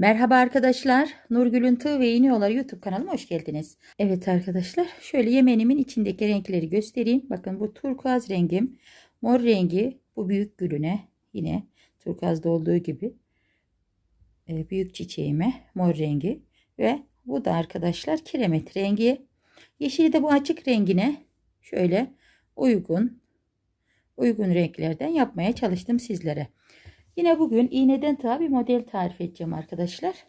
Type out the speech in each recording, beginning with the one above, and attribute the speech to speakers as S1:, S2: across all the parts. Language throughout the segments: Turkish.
S1: Merhaba arkadaşlar. Nurgül'ün Tığ ve İğneoğulları YouTube kanalıma hoş geldiniz. Evet arkadaşlar şöyle yemenimin içindeki renkleri göstereyim. Bakın bu turkuaz rengim. Mor rengi bu büyük gülüne yine turkuazda olduğu gibi e, büyük çiçeğime mor rengi ve bu da arkadaşlar kiremet rengi. Yeşili de bu açık rengine şöyle uygun uygun renklerden yapmaya çalıştım sizlere. Yine bugün iğneden tığa bir model tarif edeceğim arkadaşlar.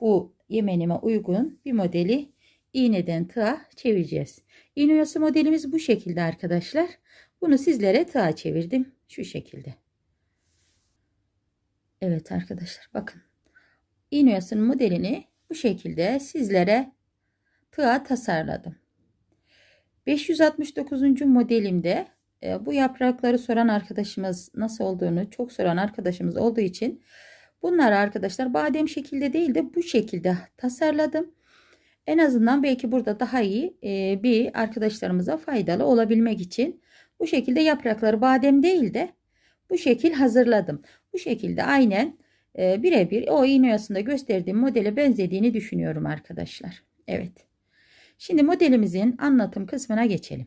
S1: Bu yemenime uygun bir modeli iğneden tığa çevireceğiz. İğne oyası modelimiz bu şekilde arkadaşlar. Bunu sizlere tığa çevirdim. Şu şekilde. Evet arkadaşlar bakın. İğne oyasının modelini bu şekilde sizlere tığa tasarladım. 569. modelimde bu yaprakları soran arkadaşımız nasıl olduğunu çok soran arkadaşımız olduğu için bunları arkadaşlar badem şekilde değil de bu şekilde tasarladım. En azından belki burada daha iyi e, bir arkadaşlarımıza faydalı olabilmek için bu şekilde yaprakları badem değil de bu şekil hazırladım. Bu şekilde aynen e, birebir o iğne oyasında gösterdiğim modele benzediğini düşünüyorum arkadaşlar. Evet. Şimdi modelimizin anlatım kısmına geçelim.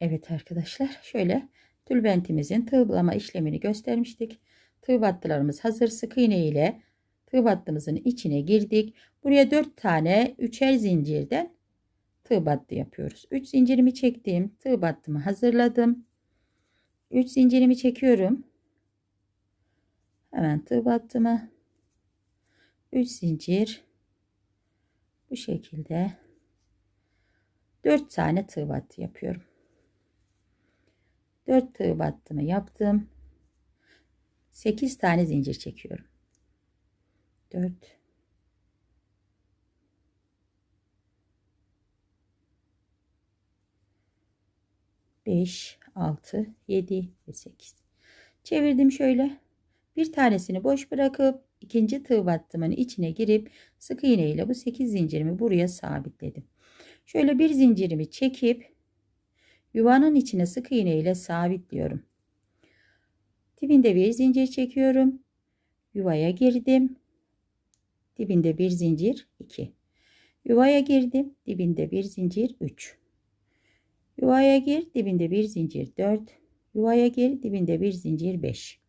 S1: Evet arkadaşlar şöyle tülbentimizin tığlama işlemini göstermiştik. Tığ battılarımız hazır sık iğne ile tığ battımızın içine girdik. Buraya 4 tane üçer zincirden tığ battı yapıyoruz. 3 zincirimi çektim. Tığ battımı hazırladım. 3 zincirimi çekiyorum. Hemen tığ battımı 3 zincir bu şekilde 4 tane tığ battı yapıyorum. 4 tığ battımı yaptım. 8 tane zincir çekiyorum. 4 5 6 7 ve 8 çevirdim şöyle bir tanesini boş bırakıp ikinci tığ battımın içine girip sık iğne ile bu 8 zincirimi buraya sabitledim şöyle bir zincirimi çekip yuvanın içine sık iğne ile sabitliyorum. Dibinde bir zincir çekiyorum. Yuvaya girdim. Dibinde bir zincir 2. Yuvaya girdim. Dibinde bir zincir 3. Yuvaya gir. Dibinde bir zincir 4. Yuvaya gir. Dibinde bir zincir 5.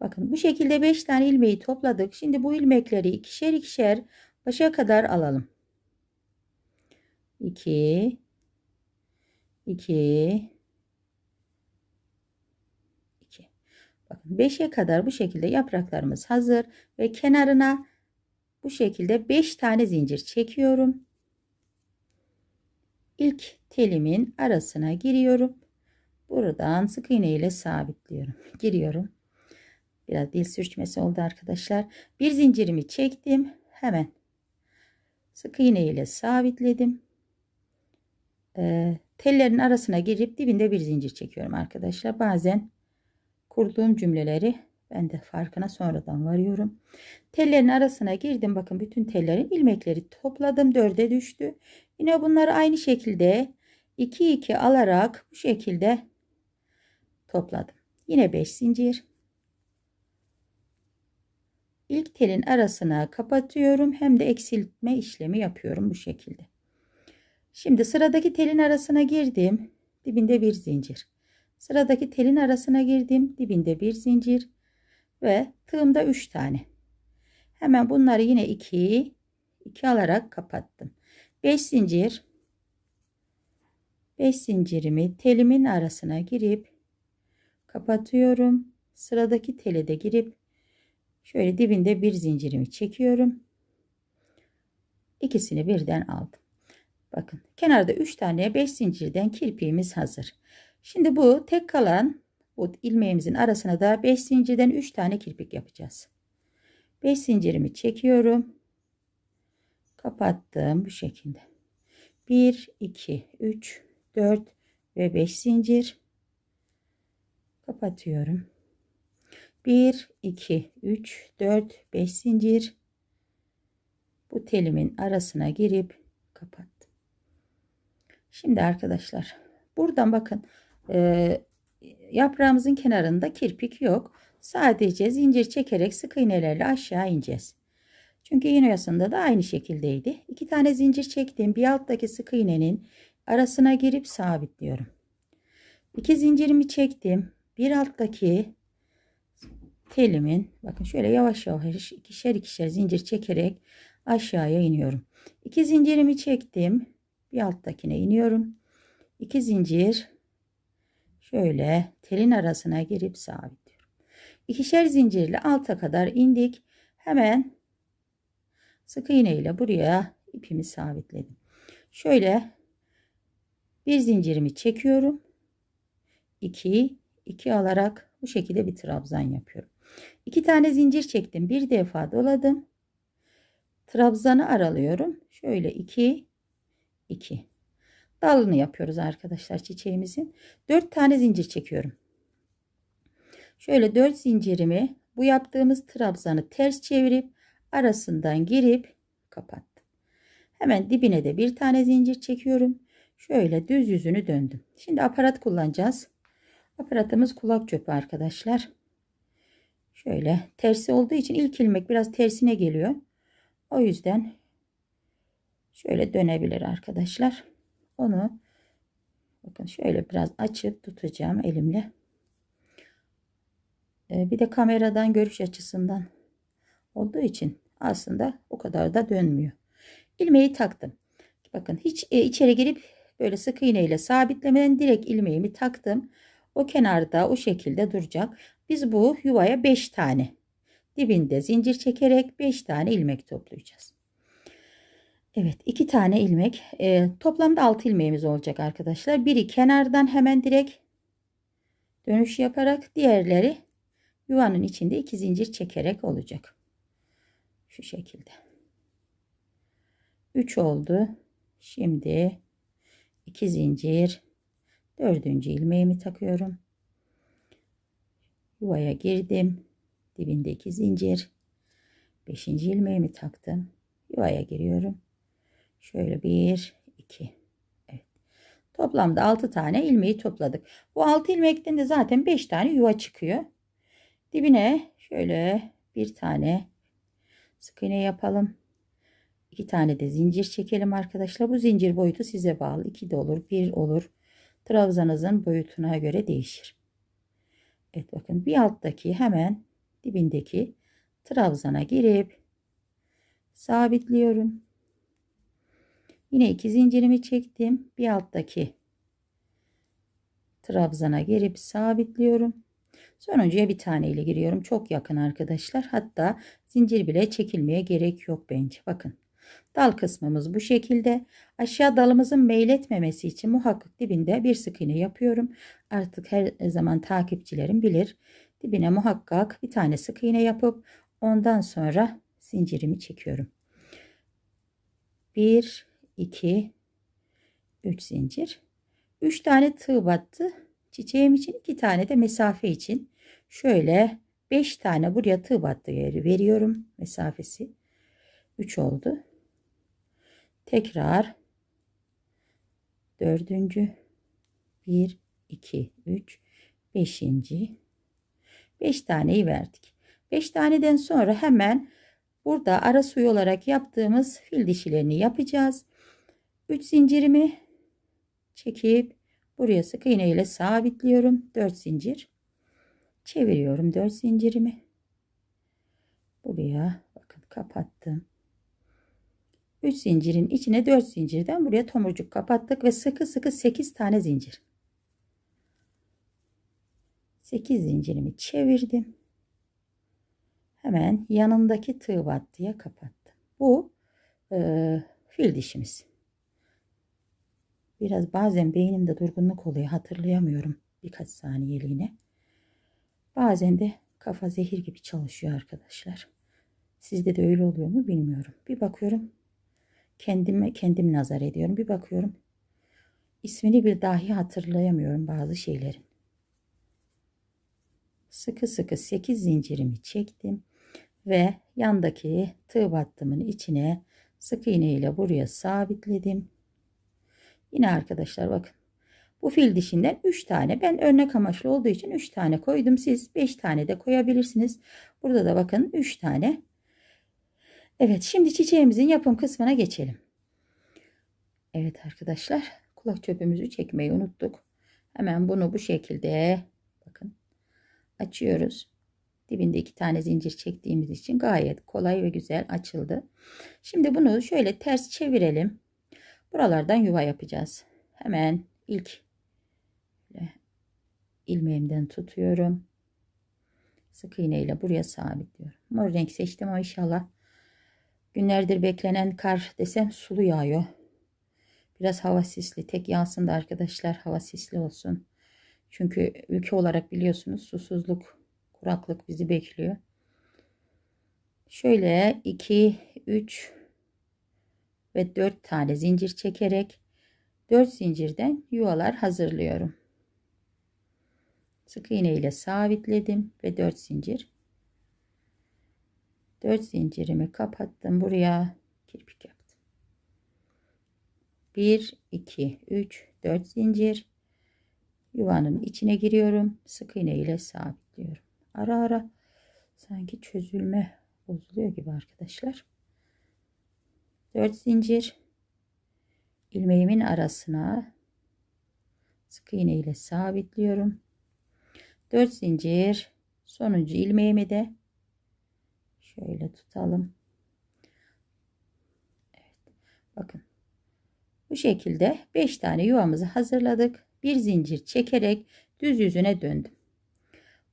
S1: Bakın bu şekilde 5 tane ilmeği topladık. Şimdi bu ilmekleri ikişer ikişer başa kadar alalım. 2 2 2 Bakın 5'e kadar bu şekilde yapraklarımız hazır ve kenarına bu şekilde 5 tane zincir çekiyorum. İlk telimin arasına giriyorum. Buradan sık iğne ile sabitliyorum. Giriyorum. Biraz dil sürçmesi oldu arkadaşlar. Bir zincirimi çektim. Hemen sık iğne ile sabitledim. Ee, tellerin arasına girip dibinde bir zincir çekiyorum arkadaşlar. Bazen kurduğum cümleleri ben de farkına sonradan varıyorum. Tellerin arasına girdim. Bakın bütün tellerin ilmekleri topladım. Dörde düştü. Yine bunları aynı şekilde 2 2 alarak bu şekilde topladım. Yine 5 zincir. İlk telin arasına kapatıyorum. Hem de eksiltme işlemi yapıyorum bu şekilde. Şimdi sıradaki telin arasına girdim. Dibinde bir zincir. Sıradaki telin arasına girdim. Dibinde bir zincir. Ve tığımda 3 tane. Hemen bunları yine 2 2 alarak kapattım. 5 zincir. 5 zincirimi telimin arasına girip kapatıyorum. Sıradaki tele de girip şöyle dibinde bir zincirimi çekiyorum. İkisini birden aldım. Bakın kenarda 3 tane 5 zincirden kirpiğimiz hazır. Şimdi bu tek kalan bu ilmeğimizin arasına da 5 zincirden 3 tane kirpik yapacağız. 5 zincirimi çekiyorum. Kapattım bu şekilde. 1 2 3 4 ve 5 zincir kapatıyorum. 1 2 3 4 5 zincir bu telimin arasına girip kapat. Şimdi arkadaşlar buradan bakın e, yaprağımızın kenarında kirpik yok. Sadece zincir çekerek sık iğnelerle aşağı ineceğiz. Çünkü iğne oyasında da aynı şekildeydi. İki tane zincir çektim. Bir alttaki sık iğnenin arasına girip sabitliyorum. İki zincirimi çektim. Bir alttaki telimin bakın şöyle yavaş yavaş ikişer ikişer zincir çekerek aşağıya iniyorum. İki zincirimi çektim. Bir alttakine iniyorum. İki zincir şöyle telin arasına girip sabitliyorum. İkişer zincirle alta kadar indik. Hemen sık iğne ile buraya ipimi sabitledim. Şöyle bir zincirimi çekiyorum. 2 2 alarak bu şekilde bir trabzan yapıyorum. İki tane zincir çektim. Bir defa doladım. Trabzanı aralıyorum. Şöyle 2 2 dalını yapıyoruz arkadaşlar çiçeğimizin. 4 tane zincir çekiyorum. Şöyle 4 zincirimi bu yaptığımız trabzanı ters çevirip arasından girip kapattım. Hemen dibine de bir tane zincir çekiyorum. Şöyle düz yüzünü döndüm. Şimdi aparat kullanacağız. Aparatımız kulak çöpü arkadaşlar. Şöyle tersi olduğu için ilk ilmek biraz tersine geliyor. O yüzden şöyle dönebilir arkadaşlar. Onu bakın şöyle biraz açıp tutacağım elimle. Ee, bir de kameradan görüş açısından olduğu için aslında o kadar da dönmüyor. İlmeği taktım. Bakın hiç e, içeri girip böyle sık iğne ile sabitlemeden direkt ilmeğimi taktım. O kenarda o şekilde duracak. Biz bu yuvaya 5 tane dibinde zincir çekerek 5 tane ilmek toplayacağız. Evet iki tane ilmek e, toplamda 6 ilmeğimiz olacak arkadaşlar. Biri kenardan hemen direkt dönüş yaparak diğerleri yuvanın içinde iki zincir çekerek olacak. Şu şekilde. 3 oldu. Şimdi 2 zincir dördüncü ilmeğimi takıyorum. Yuvaya girdim. Dibinde 2 zincir. Beşinci ilmeğimi taktım. Yuvaya giriyorum. Şöyle 1 2 Evet. Toplamda 6 tane ilmeği topladık. Bu 6 ilmekten de zaten 5 tane yuva çıkıyor. Dibine şöyle bir tane sık iğne yapalım. İki tane de zincir çekelim arkadaşlar. Bu zincir boyutu size bağlı. 2 de olur, 1 olur. Trabzanızın boyutuna göre değişir. Evet bakın bir alttaki hemen dibindeki trabzana girip sabitliyorum. Yine iki zincirimi çektim. Bir alttaki trabzana girip sabitliyorum. Sonuncuya bir tane ile giriyorum. Çok yakın arkadaşlar. Hatta zincir bile çekilmeye gerek yok bence. Bakın. Dal kısmımız bu şekilde. Aşağı dalımızın meyletmemesi için muhakkak dibinde bir sık iğne yapıyorum. Artık her zaman takipçilerim bilir. Dibine muhakkak bir tane sık iğne yapıp ondan sonra zincirimi çekiyorum. 1 2 3 zincir. 3 tane tığ battı. Çiçeğim için 2 tane de mesafe için. Şöyle 5 tane buraya tığ battı yeri veriyorum. Mesafesi 3 oldu. Tekrar dördüncü 1 2 3 beşinci 5 taneyi verdik. 5 taneden sonra hemen burada ara suyu olarak yaptığımız fil dişilerini yapacağız. 3 zincirimi çekip buraya sık iğne ile sabitliyorum. 4 zincir çeviriyorum 4 zincirimi. Buraya bakın kapattım. 3 zincirin içine 4 zincirden buraya tomurcuk kapattık ve sıkı sıkı 8 tane zincir. 8 zincirimi çevirdim. Hemen yanındaki tığ battıya kapattım. Bu e, fil dişimiz. Biraz bazen beynimde durgunluk oluyor. Hatırlayamıyorum birkaç saniyeliğine. Bazen de kafa zehir gibi çalışıyor arkadaşlar. Sizde de öyle oluyor mu bilmiyorum. Bir bakıyorum kendime kendim nazar ediyorum. Bir bakıyorum ismini bir dahi hatırlayamıyorum bazı şeylerin. Sıkı sıkı 8 zincirimi çektim ve yandaki tığ battımın içine sık iğne ile buraya sabitledim. Yine arkadaşlar bakın bu fil dişinden 3 tane ben örnek amaçlı olduğu için 3 tane koydum siz 5 tane de koyabilirsiniz burada da bakın 3 tane Evet şimdi çiçeğimizin yapım kısmına geçelim. Evet arkadaşlar kulak çöpümüzü çekmeyi unuttuk. Hemen bunu bu şekilde bakın açıyoruz. Dibinde iki tane zincir çektiğimiz için gayet kolay ve güzel açıldı. Şimdi bunu şöyle ters çevirelim. Buralardan yuva yapacağız. Hemen ilk ilmeğimden tutuyorum. Sık iğne ile buraya sabitliyorum. Mor renk seçtim ama inşallah günlerdir beklenen kar desem sulu yağıyor. Biraz hava sisli. Tek yağsın da arkadaşlar hava sisli olsun. Çünkü ülke olarak biliyorsunuz susuzluk, kuraklık bizi bekliyor. Şöyle 2, 3 ve 4 tane zincir çekerek 4 zincirden yuvalar hazırlıyorum. Sık iğne ile sabitledim ve 4 zincir. 4 zincirimi kapattım. Buraya kirpik yaptım. 1 2 3 4 zincir. Yuvanın içine giriyorum. Sık iğne ile sabitliyorum. Ara ara sanki çözülme bozuluyor gibi arkadaşlar. 4 zincir ilmeğimin arasına sık iğne ile sabitliyorum. 4 zincir sonuncu ilmeğimi de şöyle tutalım. Evet. Bakın. Bu şekilde 5 tane yuvamızı hazırladık. Bir zincir çekerek düz yüzüne döndüm.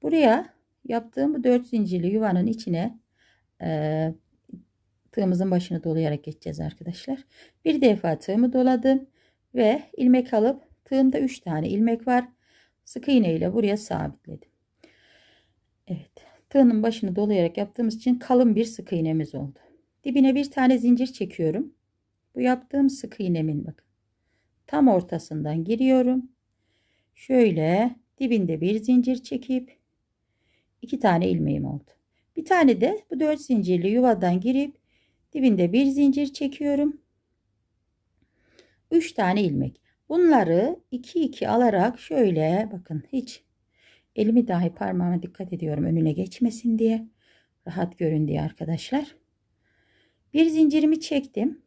S1: Buraya yaptığım bu 4 zincirli yuvanın içine tığımızın başını dolayarak geçeceğiz arkadaşlar. Bir defa tığımı doladım ve ilmek alıp tığımda 3 tane ilmek var. Sık iğne ile buraya sabitledim. Evet. Tığının başını dolayarak yaptığımız için kalın bir sık iğnemiz oldu. Dibine bir tane zincir çekiyorum. Bu yaptığım sık iğnemin bakın. Tam ortasından giriyorum. Şöyle dibinde bir zincir çekip iki tane ilmeğim oldu. Bir tane de bu dört zincirli yuvadan girip dibinde bir zincir çekiyorum. Üç tane ilmek. Bunları 2 2 alarak şöyle bakın hiç elimi dahi parmağıma dikkat ediyorum önüne geçmesin diye rahat görün diye arkadaşlar. Bir zincirimi çektim.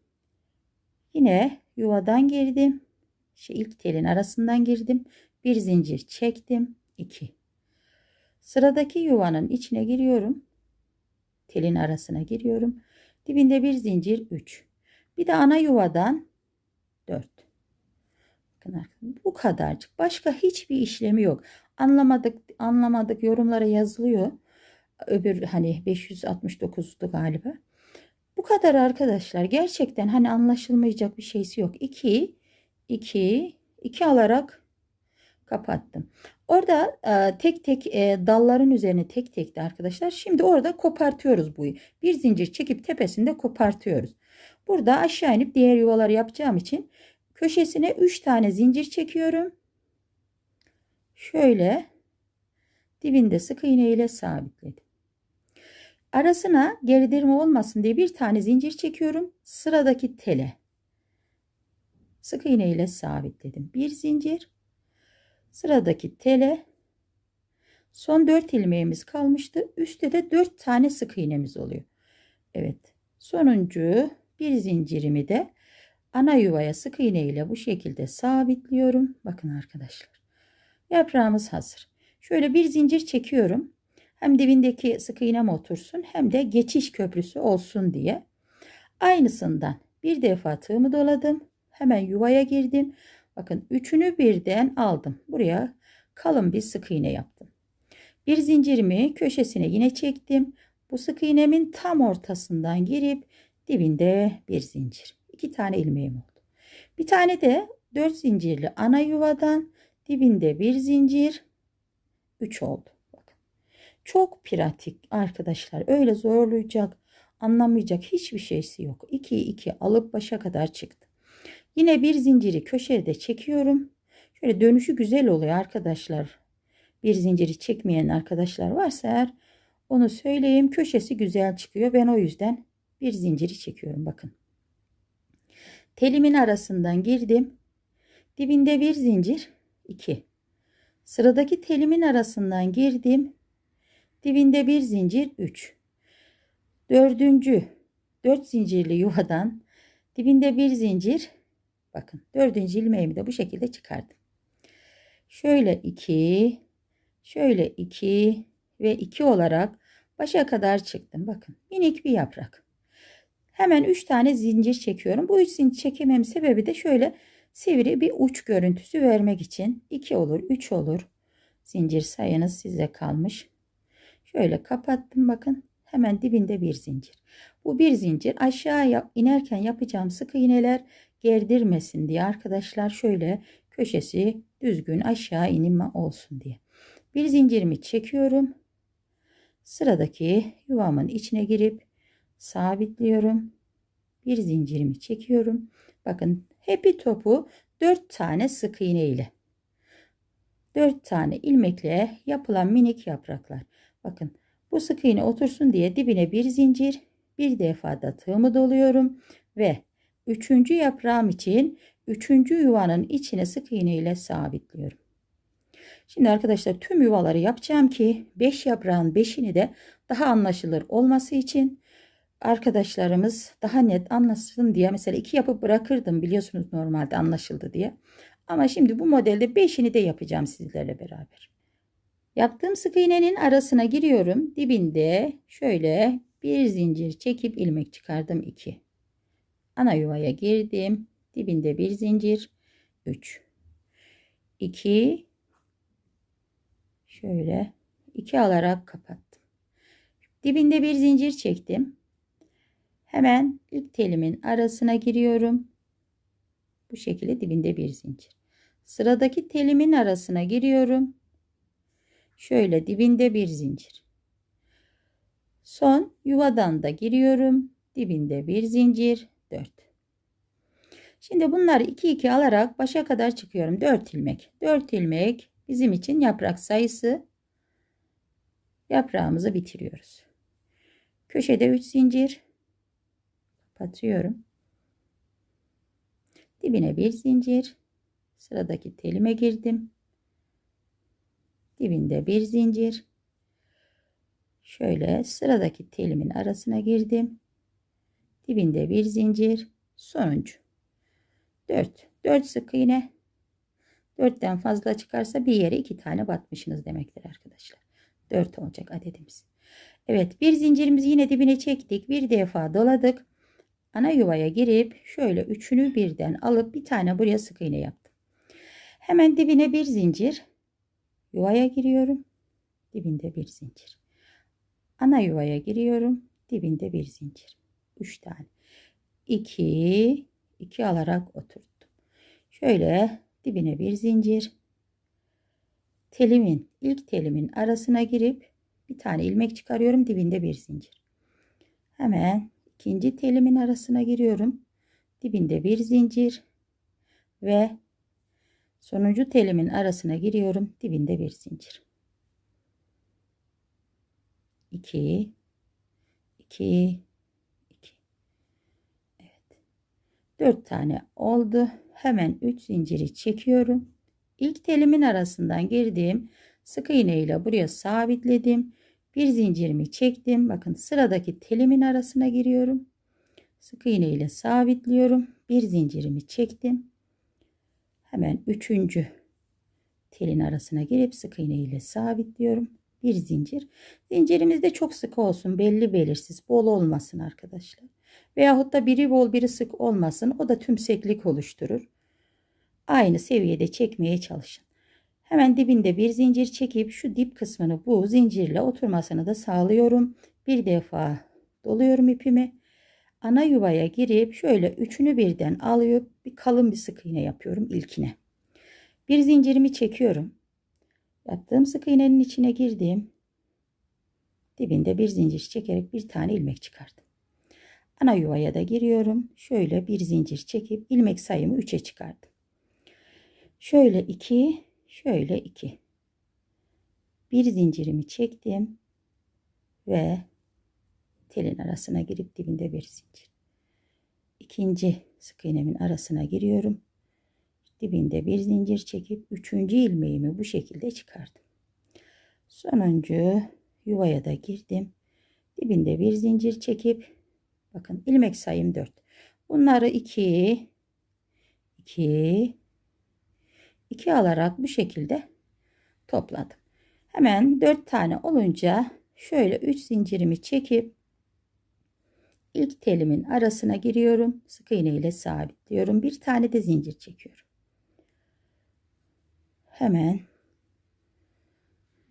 S1: Yine yuvadan girdim. Şey ilk telin arasından girdim. Bir zincir çektim. 2. Sıradaki yuvanın içine giriyorum. Telin arasına giriyorum. Dibinde bir zincir 3. Bir de ana yuvadan 4. Bakın bu kadarcık. Başka hiçbir işlemi yok. Anlamadık, anlamadık yorumlara yazılıyor. Öbür hani 569'du galiba. Bu kadar arkadaşlar. Gerçekten hani anlaşılmayacak bir şeysi yok. 2 2 2 alarak kapattım. Orada e, tek tek e, dalların üzerine tek tek de arkadaşlar. Şimdi orada kopartıyoruz bu. Bir zincir çekip tepesinde kopartıyoruz. Burada aşağı inip diğer yuvaları yapacağım için köşesine 3 tane zincir çekiyorum. Şöyle dibinde sık iğne ile sabitledim. Arasına geridirme olmasın diye bir tane zincir çekiyorum. Sıradaki tele sık iğne ile sabitledim. Bir zincir sıradaki tele son 4 ilmeğimiz kalmıştı. Üstte de 4 tane sık iğnemiz oluyor. Evet. Sonuncu bir zincirimi de ana yuvaya sık iğne ile bu şekilde sabitliyorum. Bakın arkadaşlar. Yaprağımız hazır. Şöyle bir zincir çekiyorum. Hem dibindeki sık iğnem otursun hem de geçiş köprüsü olsun diye. Aynısından bir defa tığımı doladım. Hemen yuvaya girdim. Bakın üçünü birden aldım. Buraya kalın bir sık iğne yaptım. Bir zincirimi köşesine yine çektim. Bu sık iğnemin tam ortasından girip dibinde bir zincir. İki tane ilmeğim oldu. Bir tane de dört zincirli ana yuvadan dibinde bir zincir 3 oldu. Bakın. Çok pratik arkadaşlar. Öyle zorlayacak, anlamayacak hiçbir şeysi yok. 2 2 alıp başa kadar çıktı. Yine bir zinciri köşede çekiyorum. Şöyle dönüşü güzel oluyor arkadaşlar. Bir zinciri çekmeyen arkadaşlar varsa eğer onu söyleyeyim. Köşesi güzel çıkıyor. Ben o yüzden bir zinciri çekiyorum. Bakın. Telimin arasından girdim. Dibinde bir zincir 2. Sıradaki telimin arasından girdim. Dibinde bir zincir 3. Dördüncü 4 zincirli yuvadan dibinde bir zincir bakın dördüncü ilmeğimi de bu şekilde çıkardım. Şöyle 2 şöyle 2 ve 2 olarak başa kadar çıktım. Bakın minik bir yaprak. Hemen 3 tane zincir çekiyorum. Bu 3 zincir çekemem sebebi de şöyle sivri bir uç görüntüsü vermek için 2 olur 3 olur. Zincir sayınız size kalmış. Şöyle kapattım bakın. Hemen dibinde bir zincir. Bu bir zincir aşağıya inerken yapacağım sık iğneler gerdirmesin diye arkadaşlar şöyle köşesi düzgün aşağı inme olsun diye. Bir zincirimi çekiyorum. Sıradaki yuvamın içine girip sabitliyorum. Bir zincirimi çekiyorum. Bakın hepi topu 4 tane sık iğne ile 4 tane ilmekle yapılan minik yapraklar. Bakın bu sık iğne otursun diye dibine bir zincir, bir defa da tığımı doluyorum ve üçüncü yaprağım için üçüncü yuvanın içine sık iğne ile sabitliyorum. Şimdi arkadaşlar tüm yuvaları yapacağım ki 5 yaprağın 5'ini de daha anlaşılır olması için arkadaşlarımız daha net anlasın diye mesela 2 yapıp bırakırdım biliyorsunuz normalde anlaşıldı diye. Ama şimdi bu modelde 5'ini de yapacağım sizlerle beraber. Yaptığım sık iğnenin arasına giriyorum. Dibinde şöyle bir zincir çekip ilmek çıkardım 2. Ana yuvaya girdim. Dibinde bir zincir 3. 2 şöyle 2 alarak kapattım. Dibinde bir zincir çektim. Hemen ilk telimin arasına giriyorum. Bu şekilde dibinde bir zincir. Sıradaki telimin arasına giriyorum. Şöyle dibinde bir zincir. Son yuvadan da giriyorum. Dibinde bir zincir. 4. Şimdi bunları 2 2 alarak başa kadar çıkıyorum. 4 ilmek. 4 ilmek bizim için yaprak sayısı. Yaprağımızı bitiriyoruz. Köşede 3 zincir. Kapatıyorum. Dibine bir zincir. Sıradaki telime girdim. Dibinde bir zincir. Şöyle sıradaki telimin arasına girdim. Dibinde bir zincir. Sonuncu. 4. 4 sık iğne. 4'ten fazla çıkarsa bir yere 2 tane batmışsınız demektir arkadaşlar. 4 olacak adedimiz. Evet bir zincirimizi yine dibine çektik. Bir defa doladık. Ana yuvaya girip şöyle üçünü birden alıp bir tane buraya sık iğne yaptım. Hemen dibine bir zincir. Yuvaya giriyorum. Dibinde bir zincir. Ana yuvaya giriyorum. Dibinde bir zincir. 3 tane. 2 2 alarak oturttum. Şöyle dibine bir zincir. Telimin ilk telimin arasına girip bir tane ilmek çıkarıyorum. Dibinde bir zincir. Hemen ikinci telimin arasına giriyorum. Dibinde bir zincir ve sonuncu telimin arasına giriyorum. Dibinde bir zincir. 2 2 2 Evet. 4 tane oldu. Hemen 3 zinciri çekiyorum. İlk telimin arasından girdiğim sık iğne ile buraya sabitledim. Bir zincirimi çektim. Bakın sıradaki telimin arasına giriyorum. Sık iğne ile sabitliyorum. Bir zincirimi çektim. Hemen üçüncü telin arasına girip sık iğne ile sabitliyorum. Bir zincir. Zincirimiz de çok sık olsun. Belli belirsiz. Bol olmasın arkadaşlar. Veyahut da biri bol biri sık olmasın. O da tümseklik oluşturur. Aynı seviyede çekmeye çalışın. Hemen dibinde bir zincir çekip şu dip kısmını bu zincirle oturmasını da sağlıyorum. Bir defa doluyorum ipimi. Ana yuvaya girip şöyle üçünü birden alıp bir kalın bir sık iğne yapıyorum ilkine. Bir zincirimi çekiyorum. Yaptığım sık iğnenin içine girdim. Dibinde bir zincir çekerek bir tane ilmek çıkardım. Ana yuvaya da giriyorum. Şöyle bir zincir çekip ilmek sayımı 3'e çıkardım. Şöyle 2 Şöyle iki. Bir zincirimi çektim ve telin arasına girip dibinde bir zincir. İkinci sık iğnemin arasına giriyorum. Dibinde bir zincir çekip üçüncü ilmeğimi bu şekilde çıkardım. Sonuncu yuvaya da girdim. Dibinde bir zincir çekip Bakın ilmek sayım 4. Bunları 2 2 2 alarak bu şekilde topladım. Hemen 4 tane olunca şöyle 3 zincirimi çekip ilk telimin arasına giriyorum. Sık iğne ile sabitliyorum. Bir tane de zincir çekiyorum. Hemen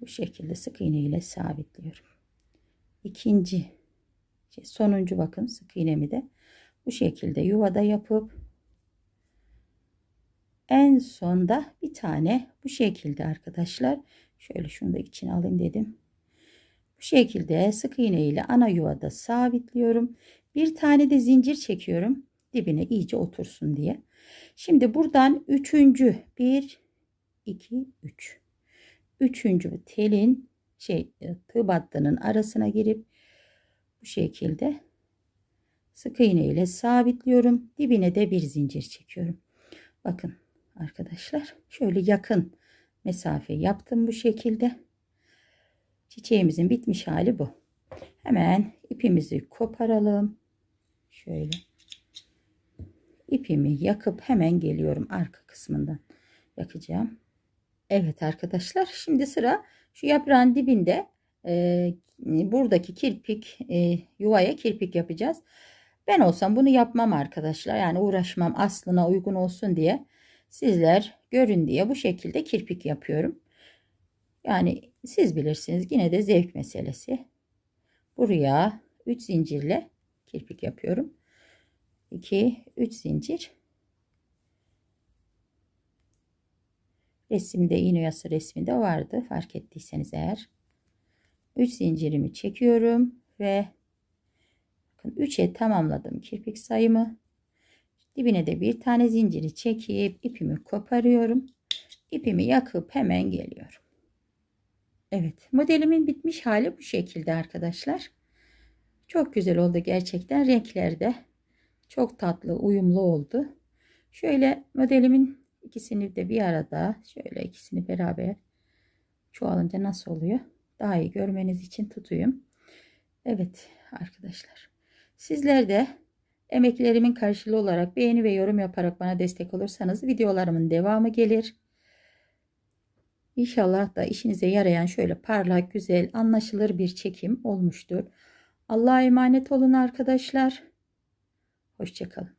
S1: bu şekilde sık iğne ile sabitliyorum. İkinci sonuncu bakın sık iğnemi de bu şekilde yuvada yapıp en sonda bir tane bu şekilde arkadaşlar şöyle şunu da içine alayım dedim. Bu şekilde sık iğne ile ana yuvada sabitliyorum. Bir tane de zincir çekiyorum dibine iyice otursun diye. Şimdi buradan üçüncü bir 2 3 üçüncü telin şey tığ battının arasına girip bu şekilde sık iğne ile sabitliyorum. Dibine de bir zincir çekiyorum. Bakın arkadaşlar şöyle yakın mesafe yaptım bu şekilde. Çiçeğimizin bitmiş hali bu. Hemen ipimizi koparalım. Şöyle ipimi yakıp hemen geliyorum arka kısmından yakacağım. Evet arkadaşlar şimdi sıra şu yaprağın dibinde e, buradaki kirpik e, yuvaya kirpik yapacağız. Ben olsam bunu yapmam arkadaşlar. Yani uğraşmam aslına uygun olsun diye. Sizler görün diye bu şekilde kirpik yapıyorum. Yani siz bilirsiniz yine de zevk meselesi. Buraya 3 zincirle kirpik yapıyorum. 2 3 zincir. Resimde iğne yası resminde vardı. Fark ettiyseniz eğer. 3 zincirimi çekiyorum ve bakın 3'e tamamladım kirpik sayımı. Dibine de bir tane zinciri çekip ipimi koparıyorum. İpimi yakıp hemen geliyorum. Evet modelimin bitmiş hali bu şekilde arkadaşlar. Çok güzel oldu gerçekten. Renkler de çok tatlı uyumlu oldu. Şöyle modelimin ikisini de bir arada şöyle ikisini beraber çoğalınca nasıl oluyor? Daha iyi görmeniz için tutuyum. Evet arkadaşlar. Sizler de emeklerimin karşılığı olarak beğeni ve yorum yaparak bana destek olursanız videolarımın devamı gelir. İnşallah da işinize yarayan şöyle parlak, güzel, anlaşılır bir çekim olmuştur. Allah'a emanet olun arkadaşlar. Hoşçakalın.